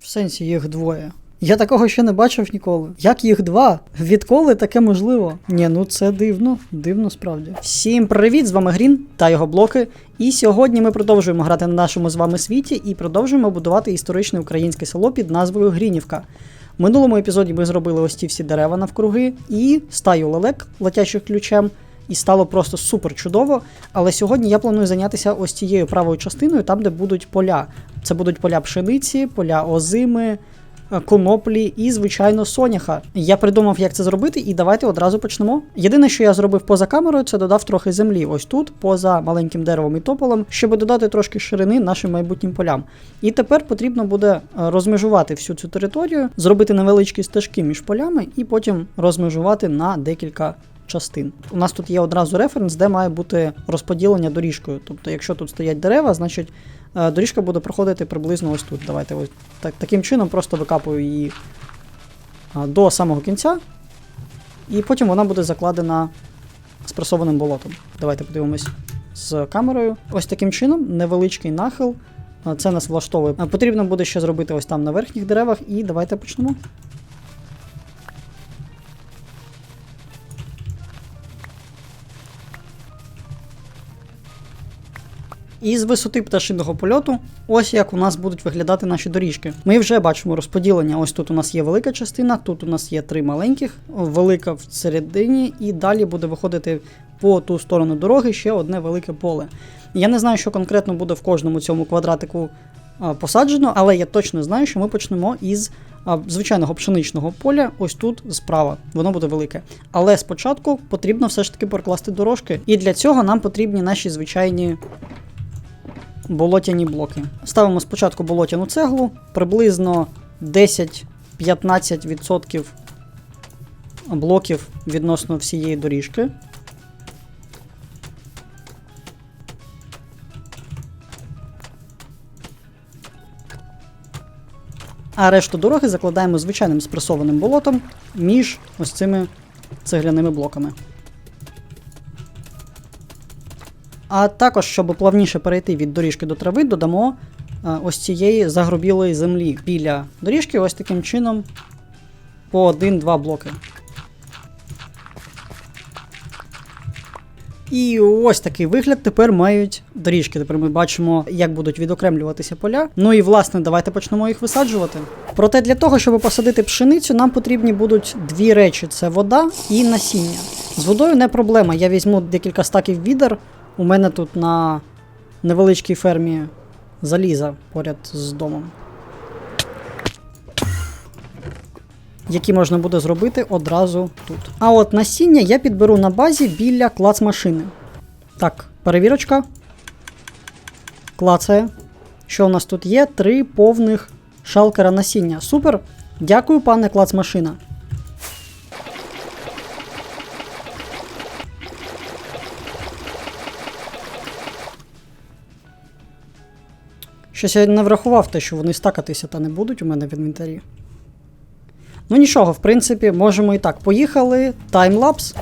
В сенсі їх двоє. Я такого ще не бачив ніколи. Як їх два? Відколи таке можливо? Ні, ну це дивно, дивно справді. Всім привіт! З вами Грін та його блоки. І сьогодні ми продовжуємо грати на нашому з вами світі і продовжуємо будувати історичне українське село під назвою Грінівка. В минулому епізоді ми зробили ось ці всі дерева навкруги і стаю лелек летячих ключем. І стало просто супер чудово. Але сьогодні я планую зайнятися ось цією правою частиною, там, де будуть поля. Це будуть поля пшениці, поля озими, е, коноплі і, звичайно, соняха. Я придумав, як це зробити, і давайте одразу почнемо. Єдине, що я зробив поза камерою, це додав трохи землі ось тут, поза маленьким деревом і тополем, щоб додати трошки ширини нашим майбутнім полям. І тепер потрібно буде е, розмежувати всю цю територію, зробити невеличкі стежки між полями і потім розмежувати на декілька частин. У нас тут є одразу референс, де має бути розподілення доріжкою. Тобто, якщо тут стоять дерева, значить е, доріжка буде проходити приблизно ось тут. Давайте ось так, таким чином просто викапую її е, до самого кінця, і потім вона буде закладена спресованим болотом. Давайте подивимось з камерою. Ось таким чином, невеличкий нахил. е, Це нас влаштовує. Потрібно буде ще зробити ось там на верхніх деревах, і давайте почнемо. І з висоти пташиного польоту, ось як у нас будуть виглядати наші доріжки. Ми вже бачимо розподілення. Ось тут у нас є велика частина, тут у нас є три маленьких, велика в середині, і далі буде виходити по ту сторону дороги ще одне велике поле. Я не знаю, що конкретно буде в кожному цьому квадратику посаджено, але я точно знаю, що ми почнемо із звичайного пшеничного поля, ось тут справа. Воно буде велике. Але спочатку потрібно все ж таки прокласти дорожки. І для цього нам потрібні наші звичайні болотяні блоки. Ставимо спочатку болотяну цеглу, приблизно 10-15% блоків відносно всієї доріжки. А решту дороги закладаємо звичайним спресованим болотом між ось цими цегляними блоками. А також, щоб плавніше перейти від доріжки до трави, додамо е, ось цієї загрубілої землі біля доріжки, ось таким чином по 1-2 блоки. І ось такий вигляд тепер мають доріжки. Тепер ми бачимо, як будуть відокремлюватися поля. Ну і власне, давайте почнемо їх висаджувати. Проте для того, щоб посадити пшеницю, нам потрібні будуть дві речі: це вода і насіння. З водою не проблема. Я візьму декілька стаків відер. У мене тут на невеличкій фермі заліза поряд з домом. Які можна буде зробити одразу тут. А от насіння я підберу на базі біля клац-машини. Так, перевірочка. Клацає. Що у нас тут є? Три повних шалкера насіння. Супер. Дякую, пане клац-машина. Щось я не врахував те, що вони стакатися та не будуть у мене в інвентарі. Ну нічого, в принципі, можемо і так. Поїхали. Таймлапс.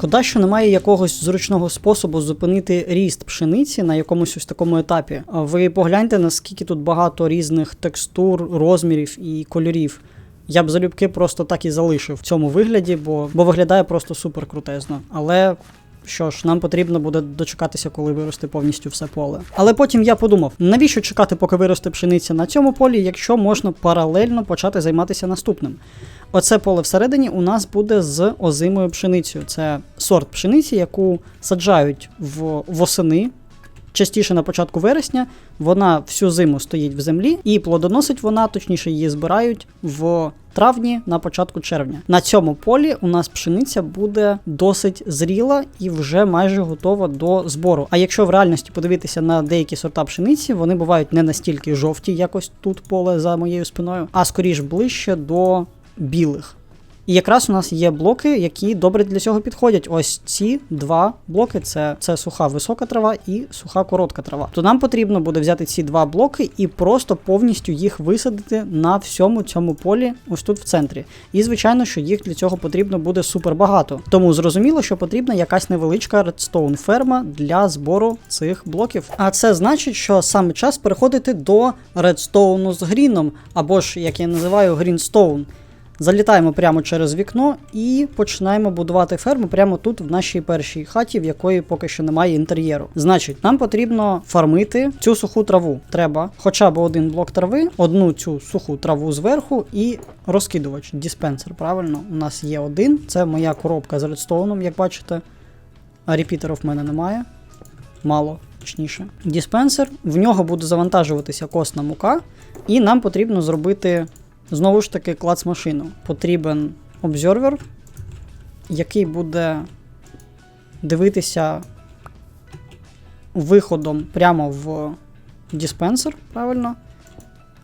Шкода, що немає якогось зручного способу зупинити ріст пшениці на якомусь ось такому етапі. Ви погляньте, наскільки тут багато різних текстур, розмірів і кольорів. Я б залюбки просто так і залишив в цьому вигляді, бо, бо виглядає просто супер крутезно. Але Що ж, нам потрібно буде дочекатися, коли виросте повністю все поле. Але потім я подумав, навіщо чекати, поки виросте пшениця на цьому полі, якщо можна паралельно почати займатися наступним. Оце поле всередині у нас буде з озимою пшеницею. Це сорт пшениці, яку саджають в восени. Частіше на початку вересня вона всю зиму стоїть в землі, і плодоносить вона, точніше, її збирають в травні на початку червня. На цьому полі у нас пшениця буде досить зріла і вже майже готова до збору. А якщо в реальності подивитися на деякі сорта пшениці, вони бувають не настільки жовті, якось тут поле за моєю спиною, а скоріш ближче до білих. І якраз у нас є блоки, які добре для цього підходять. Ось ці два блоки це, це суха висока трава і суха коротка трава. То нам потрібно буде взяти ці два блоки і просто повністю їх висадити на всьому цьому полі, ось тут в центрі. І звичайно, що їх для цього потрібно буде супер багато. Тому зрозуміло, що потрібна якась невеличка редстоун ферма для збору цих блоків. А це значить, що саме час переходити до редстоуну з гріном, або ж як я називаю грінстоун. Залітаємо прямо через вікно і починаємо будувати ферму прямо тут, в нашій першій хаті, в якої поки що немає інтер'єру. Значить, нам потрібно фармити цю суху траву. Треба хоча б один блок трави, одну цю суху траву зверху і розкидувач, диспенсер. Правильно, у нас є один. Це моя коробка з редстоуном, як бачите. А репітерів в мене немає. Мало, точніше. Диспенсер, в нього буде завантажуватися косна мука, і нам потрібно зробити Знову ж таки, клац машину. Потрібен обзорвер, який буде дивитися виходом прямо в диспенсер, правильно?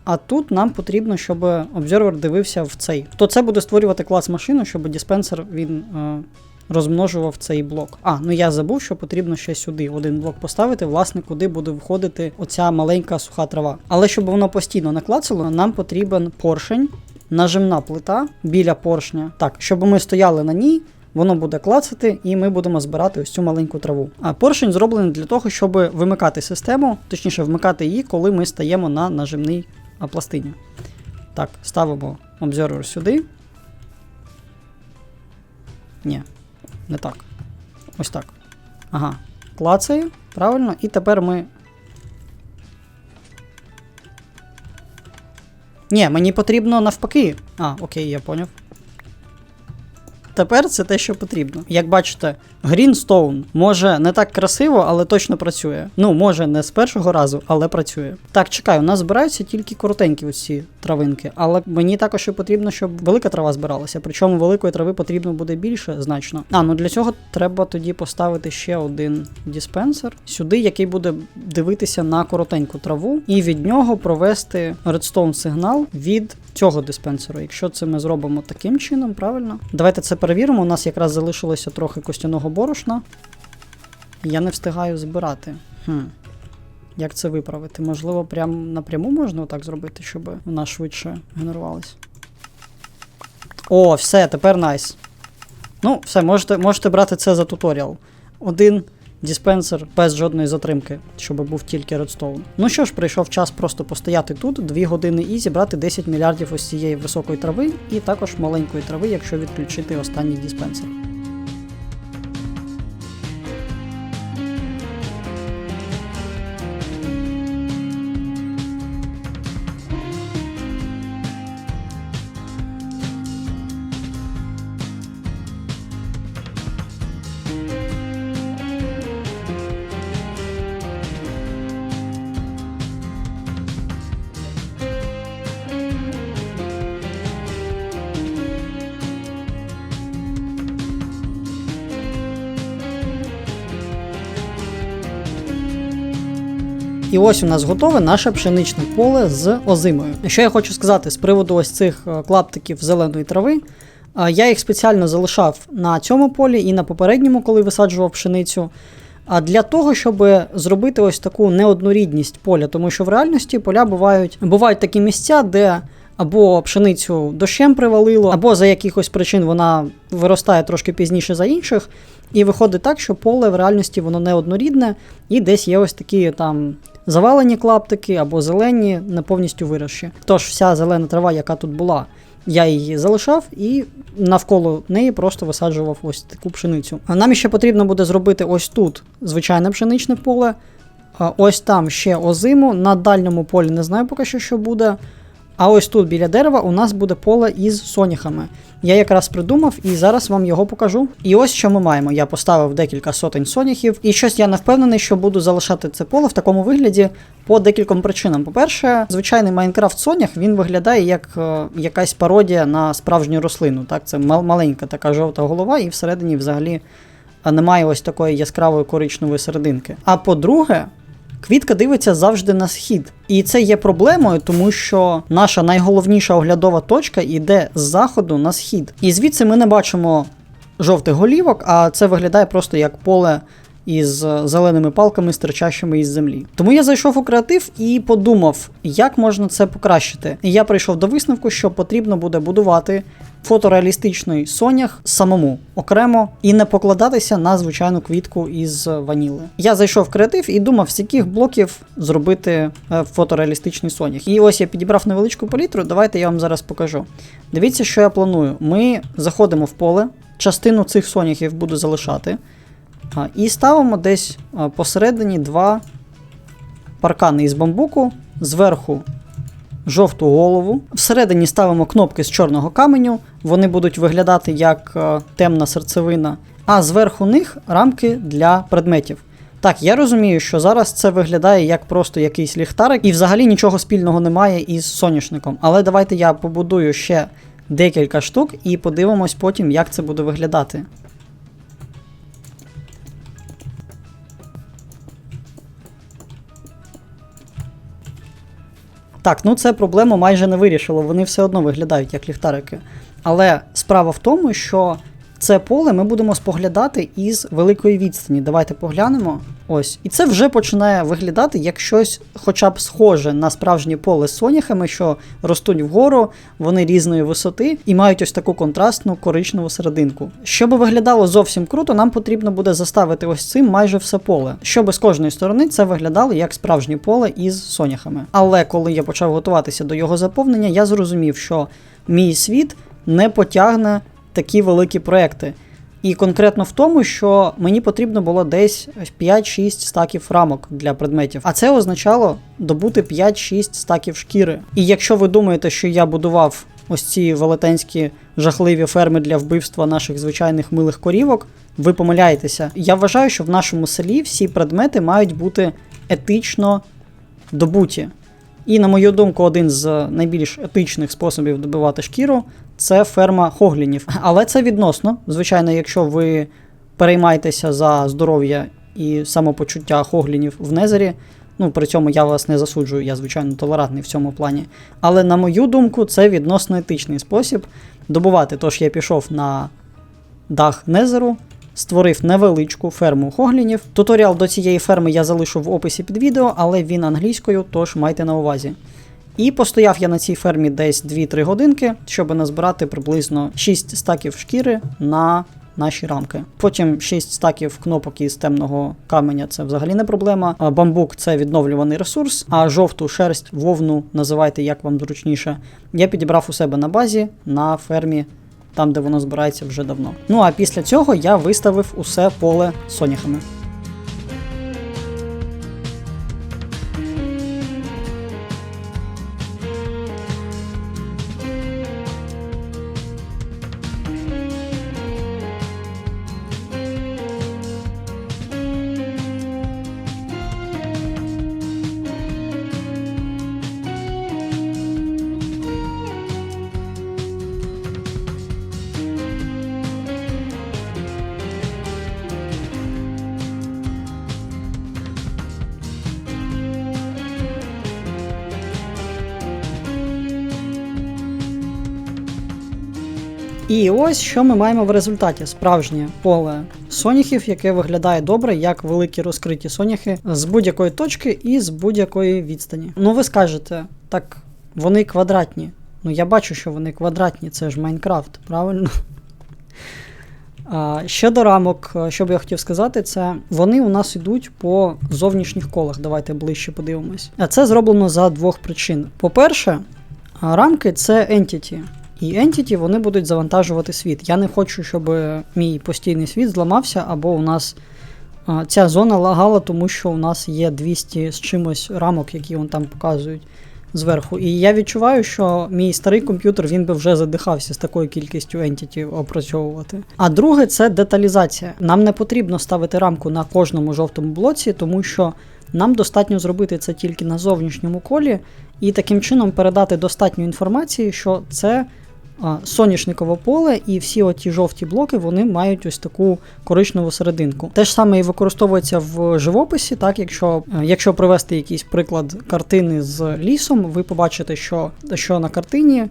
А тут нам потрібно, щоб обзорвер дивився в цей. То це буде створювати клас машину, щоб диспенсер він е, розмножував цей блок. А, ну я забув, що потрібно ще сюди один блок поставити, власне, куди буде входити оця маленька суха трава. Але щоб воно постійно наклацало, нам потрібен поршень, нажимна плита біля поршня. Так, щоб ми стояли на ній. Воно буде клацати, і ми будемо збирати ось цю маленьку траву. А поршень зроблений для того, щоб вимикати систему, точніше, вмикати її, коли ми стаємо на нажимній пластині. Так, ставимо обзорвер сюди. Ні, не так. Ось так. Ага. Клацаю, правильно, і тепер ми. Ні, мені потрібно навпаки. А, окей, я поняв. Тепер це те, що потрібно. Як бачите, Greenstone може не так красиво, але точно працює. Ну, може, не з першого разу, але працює. Так, чекай, у нас збираються тільки коротенькі оці травинки, але мені також ще потрібно, щоб велика трава збиралася. Причому великої трави потрібно буде більше значно. А, ну для цього треба тоді поставити ще один диспенсер сюди, який буде дивитися на коротеньку траву, і від нього провести редстоун сигнал від цього диспенсеру. Якщо це ми зробимо таким чином, правильно? Давайте це перевіримо. У нас якраз залишилося трохи костяного борошна. Я не встигаю збирати. Хм. Як це виправити? Можливо, прям напряму можна отак зробити, щоб вона швидше генерувалась. О, все, тепер найс. Ну, все, можете, можете брати це за туторіал. Один диспенсер без жодної затримки, щоб був тільки редстоун. Ну що ж, прийшов час просто постояти тут 2 години і зібрати 10 мільярдів ось цієї високої трави, і також маленької трави, якщо відключити останній диспенсер. І ось у нас готове наше пшеничне поле з озимою. Що я хочу сказати з приводу ось цих е, клаптиків зеленої трави. Я їх спеціально залишав на цьому полі і на попередньому, коли висаджував пшеницю. А для того, щоб зробити ось таку неоднорідність поля, тому що в реальності поля бувають бувають такі місця, де або пшеницю дощем привалило, або за якихось причин вона виростає трошки пізніше за інших. І виходить так, що поле в реальності воно неоднорідне, і десь є ось такі там завалені клаптики або зелені, не повністю вирощі. Тож вся зелена трава, яка тут була, Я її залишав і навколо неї просто висаджував ось таку пшеницю. Нам ще потрібно буде зробити ось тут звичайне пшеничне поле. Ось там ще озиму. На дальньому полі не знаю поки що, що буде. А ось тут біля дерева у нас буде поле із соняхами. Я якраз придумав і зараз вам його покажу. І ось що ми маємо. Я поставив декілька сотень соняхів, і щось я не впевнений, що буду залишати це поле в такому вигляді по декільком причинам. По-перше, звичайний Майнкрафт Сонях він виглядає як е, якась пародія на справжню рослину. Так, це мал- маленька така жовта голова, і всередині взагалі немає ось такої яскравої коричневої серединки. А по-друге, квітка дивиться завжди на схід. І це є проблемою, тому що наша найголовніша оглядова точка йде з заходу на схід. І звідси ми не бачимо жовтих голівок, а це виглядає просто як поле із е, зеленими палками, стирчащими із землі. Тому я зайшов у креатив і подумав, як можна це покращити. І я прийшов до висновку, що потрібно буде будувати фотореалістичний сонях самому окремо і не покладатися на звичайну квітку із ваніли. Я зайшов в креатив і думав, з яких блоків зробити е, фотореалістичний сонях. І ось я підібрав невеличку палітру. Давайте я вам зараз покажу. Дивіться, що я планую. Ми заходимо в поле, частину цих соняхів буду залишати. І ставимо десь посередині два паркани із бамбуку, зверху жовту голову. Всередині ставимо кнопки з чорного каменю, вони будуть виглядати як темна серцевина, а зверху них рамки для предметів. Так, я розумію, що зараз це виглядає як просто якийсь ліхтарик, і взагалі нічого спільного немає із соняшником. Але давайте я побудую ще декілька штук і подивимось потім, як це буде виглядати. Так, ну це проблему майже не вирішило, вони все одно виглядають як ліхтарики. Але справа в тому, що це поле ми будемо споглядати із великої відстані. Давайте поглянемо. Ось. І це вже починає виглядати як щось, хоча б схоже на справжнє поле з соняхами, що ростуть вгору, вони різної висоти і мають ось таку контрастну коричневу серединку. Щоб виглядало зовсім круто, нам потрібно буде заставити ось цим майже все поле, щоб з кожної сторони це виглядало як справжнє поле із соняхами. Але коли я почав готуватися до його заповнення, я зрозумів, що мій світ не потягне такі великі проекти. І конкретно в тому, що мені потрібно було десь 5-6 стаків рамок для предметів. А це означало добути 5-6 стаків шкіри. І якщо ви думаєте, що я будував ось ці велетенські жахливі ферми для вбивства наших звичайних милих корівок, ви помиляєтеся. Я вважаю, що в нашому селі всі предмети мають бути етично добуті. І, на мою думку, один з найбільш етичних способів добивати шкіру це ферма хоглінів. Але це відносно. Звичайно, якщо ви переймаєтеся за здоров'я і самопочуття хоглінів в незері, ну при цьому я вас не засуджую, я звичайно толерантний в цьому плані. Але на мою думку, це відносно етичний спосіб добувати. Тож я пішов на дах незеру, створив невеличку ферму хоглінів. Туторіал до цієї ферми я залишу в описі під відео, але він англійською, тож майте на увазі. І постояв я на цій фермі десь 2-3 годинки, щоб назбирати приблизно 6 стаків шкіри на наші рамки. Потім 6 стаків кнопок із темного каменя це взагалі не проблема. Бамбук це відновлюваний ресурс, а жовту шерсть, вовну, називайте як вам зручніше. Я підібрав у себе на базі на фермі, там де воно збирається вже давно. Ну а після цього я виставив усе поле соняхами. І ось що ми маємо в результаті: справжнє поле соняхів, яке виглядає добре, як великі розкриті соняхи з будь-якої точки і з будь-якої відстані. Ну ви скажете, так вони квадратні. Ну я бачу, що вони квадратні, це ж Майнкрафт, правильно? А, щодо рамок, е, що би я хотів сказати, це вони у нас йдуть по зовнішніх колах. Давайте ближче подивимось. А це зроблено за двох причин. По-перше, рамки це entity. І Entity вони будуть завантажувати світ. Я не хочу, щоб мій постійний світ зламався, або у нас ця зона лагала, тому що у нас є 200 з чимось рамок, які вон там показують зверху. І я відчуваю, що мій старий комп'ютер він би вже задихався з такою кількістю Entity опрацьовувати. А друге, це деталізація. Нам не потрібно ставити рамку на кожному жовтому блоці, тому що нам достатньо зробити це тільки на зовнішньому колі, і таким чином передати достатньо інформації, що це соняшникове поле, і всі оті жовті блоки вони мають ось таку коричневу серединку. Те ж саме і використовується в живописі, так якщо, е, якщо привести якийсь приклад картини з лісом, ви побачите, що, що на картині е,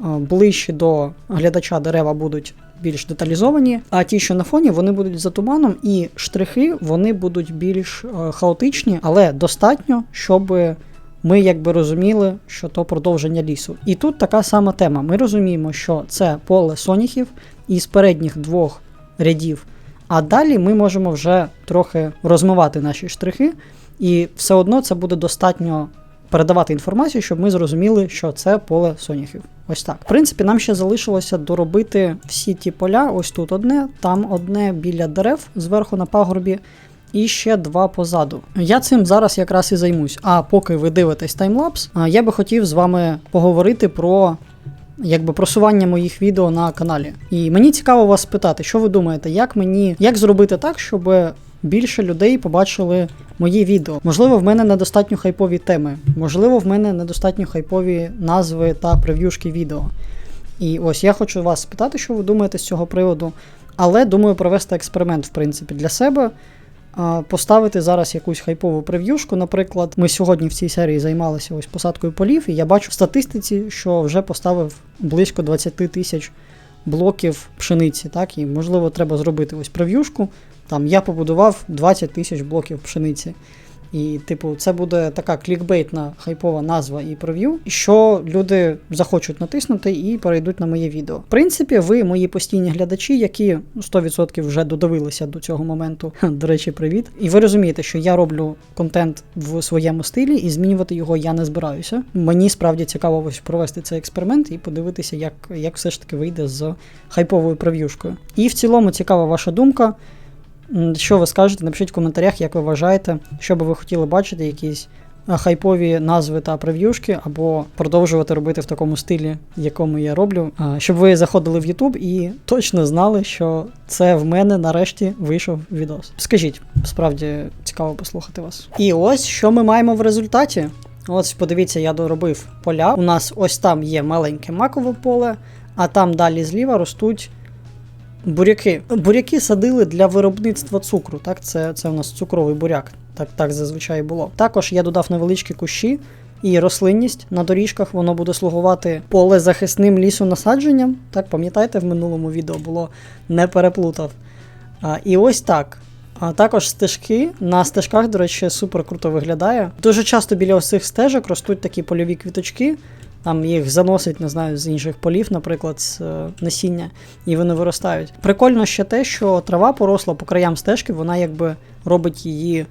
ближче до глядача дерева будуть більш деталізовані, а ті, що на фоні, вони будуть за туманом, і штрихи вони будуть більш е, хаотичні, але достатньо, щоб ми якби розуміли, що то продовження лісу. І тут така сама тема. Ми розуміємо, що це поле соняхів із передніх двох рядів. А далі ми можемо вже трохи розмивати наші штрихи, і все одно це буде достатньо передавати інформацію, щоб ми зрозуміли, що це поле соняхів. Ось так. В принципі, нам ще залишилося доробити всі ті поля. Ось тут одне, там одне біля дерев зверху на пагорбі. І ще два позаду. Я цим зараз якраз і займусь. А поки ви дивитесь таймлапс, я би хотів з вами поговорити про якби просування моїх відео на каналі. І мені цікаво вас спитати, що ви думаєте, як мені як зробити так, щоб більше людей побачили мої відео? Можливо, в мене недостатньо хайпові теми, можливо, в мене недостатньо хайпові назви та прев'юшки відео. І ось я хочу вас спитати, що ви думаєте з цього приводу. Але думаю провести експеримент, в принципі, для себе. Поставити зараз якусь хайпову прев'юшку. Наприклад, ми сьогодні в цій серії займалися ось посадкою полів, і я бачу в статистиці, що вже поставив близько 20 тисяч блоків пшениці. Так, і можливо треба зробити ось прев'юшку. Там я побудував 20 тисяч блоків пшениці. І, типу, це буде така клікбейтна хайпова назва і прев'ю, що люди захочуть натиснути і перейдуть на моє відео. В принципі, ви мої постійні глядачі, які 100% вже додивилися до цього моменту. До речі, привіт. І ви розумієте, що я роблю контент в своєму стилі, і змінювати його я не збираюся. Мені справді цікаво ось провести цей експеримент і подивитися, як, як все ж таки вийде з хайповою прев'юшкою. І в цілому цікава ваша думка. Що ви скажете? Напишіть в коментарях, як ви вважаєте, що би ви хотіли бачити, якісь хайпові назви та прев'юшки, або продовжувати робити в такому стилі, якому я роблю, щоб ви заходили в YouTube і точно знали, що це в мене нарешті вийшов відос. Скажіть, справді цікаво послухати вас. І ось що ми маємо в результаті. Ось подивіться, я доробив поля. У нас ось там є маленьке макове поле, а там далі зліва ростуть Буряки. Буряки садили для виробництва цукру. Так, це, це у нас цукровий буряк. Так, так зазвичай було. Також я додав невеличкі кущі і рослинність на доріжках. Воно буде слугувати полезахисним лісонасадженням. Так, пам'ятаєте, в минулому відео було не переплутав. А, і ось так. А також стежки. На стежках, до речі, супер круто виглядає. Дуже часто біля цих стежок ростуть такі польові квіточки. Там їх заносить, не знаю, з інших полів, наприклад, з е, насіння, і вони виростають. Прикольно ще те, що трава поросла по краям стежки, вона якби робить її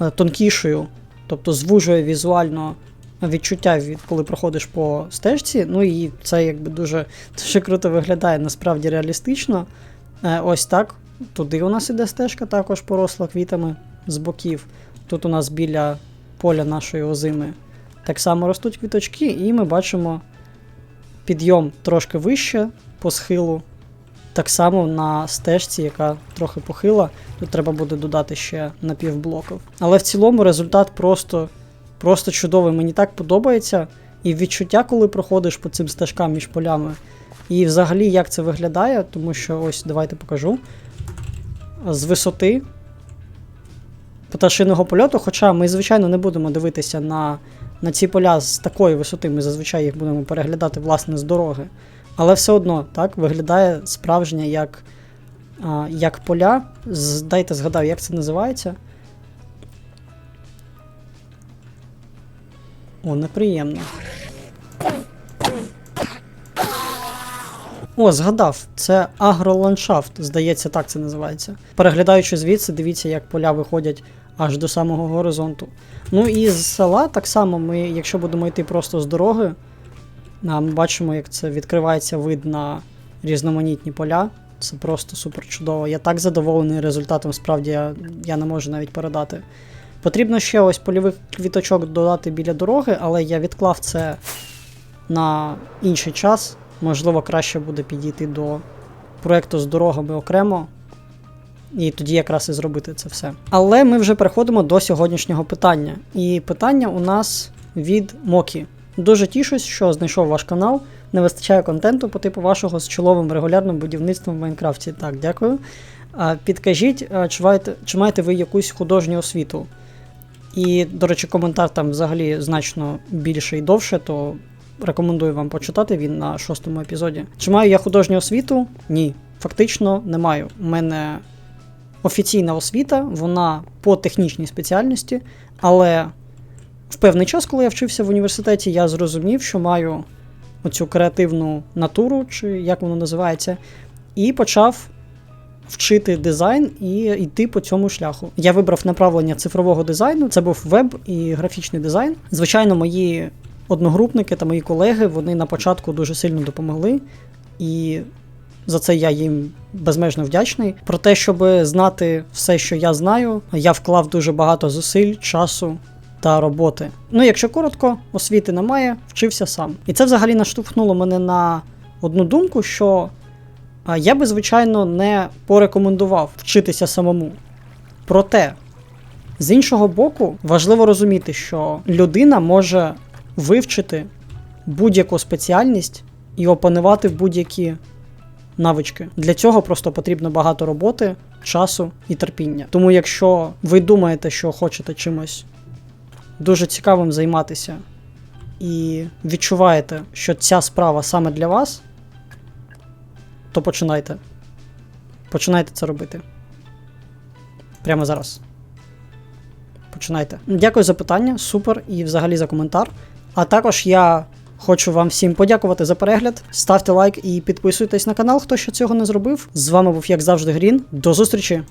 е, тонкішою, тобто звужує візуально відчуття, від коли проходиш по стежці. Ну і це якби дуже, дуже круто виглядає, насправді реалістично. Е, Ось так. Туди у нас іде стежка, також поросла квітами з боків. Тут у нас біля поля нашої озими так само ростуть квіточки, і ми бачимо підйом трошки вище по схилу. Так само на стежці, яка трохи похила, тут треба буде додати ще напівблоків. Але в цілому результат просто, просто чудовий. Мені так подобається. І відчуття, коли проходиш по цим стежкам між полями. І взагалі як це виглядає, тому що ось давайте покажу. З висоти пташиного польоту, хоча ми, звичайно, не будемо дивитися на на ці поля з такої висоти, ми зазвичай їх будемо переглядати власне з дороги. Але все одно так виглядає справжнє як а, як поля. Дайте згадав, як це називається. О, неприємно. О, згадав, це агроландшафт, здається, так це називається. Переглядаючи звідси, дивіться, як поля виходять аж до самого горизонту. Ну і з села так само ми, якщо будемо йти просто з дороги, ми бачимо, як це відкривається вид на різноманітні поля. Це просто супер чудово. Я так задоволений результатом, справді я, я не можу навіть передати. Потрібно ще ось польових квіточок додати біля дороги, але я відклав це на інший час. Можливо, краще буде підійти до проекту з дорогами окремо. І тоді якраз і зробити це все. Але ми вже переходимо до сьогоднішнього питання. І питання у нас від Мокі. Дуже тішусь, що знайшов ваш канал. Не вистачає контенту по типу вашого з чоловим регулярним будівництвом в Майнкрафті. Так, дякую. Підкажіть, чи маєте, чи маєте ви якусь художню освіту? І, до речі, коментар там взагалі значно більше і довше, то рекомендую вам почитати він на шостому епізоді. Чи маю я художню освіту? Ні. Фактично не маю. У мене офіційна освіта, вона по технічній спеціальності, але в певний час, коли я вчився в університеті, я зрозумів, що маю оцю креативну натуру, чи як воно називається, і почав вчити дизайн і йти по цьому шляху. Я вибрав направлення цифрового дизайну, це був веб і графічний дизайн. Звичайно, мої одногрупники та мої колеги вони на початку дуже сильно допомогли. І за це я їм безмежно вдячний. Про те, щоб знати все, що я знаю, я вклав дуже багато зусиль, часу та роботи. Ну, якщо коротко, освіти немає, вчився сам. І це взагалі наштовхнуло мене на одну думку, що я би, звичайно, не порекомендував вчитися самому. Проте, з іншого боку, важливо розуміти, що людина може вивчити будь-яку спеціальність і опанувати будь-які навички. Для цього просто потрібно багато роботи, часу і терпіння. Тому, якщо ви думаєте, що хочете чимось дуже цікавим займатися, і відчуваєте, що ця справа саме для вас, то починайте. Починайте це робити. Прямо зараз. Починайте. Дякую за питання, супер і взагалі за коментар. А також я хочу вам всім подякувати за перегляд. Ставте лайк і підписуйтесь на канал, хто ще цього не зробив. З вами був, як завжди, Грін. До зустрічі!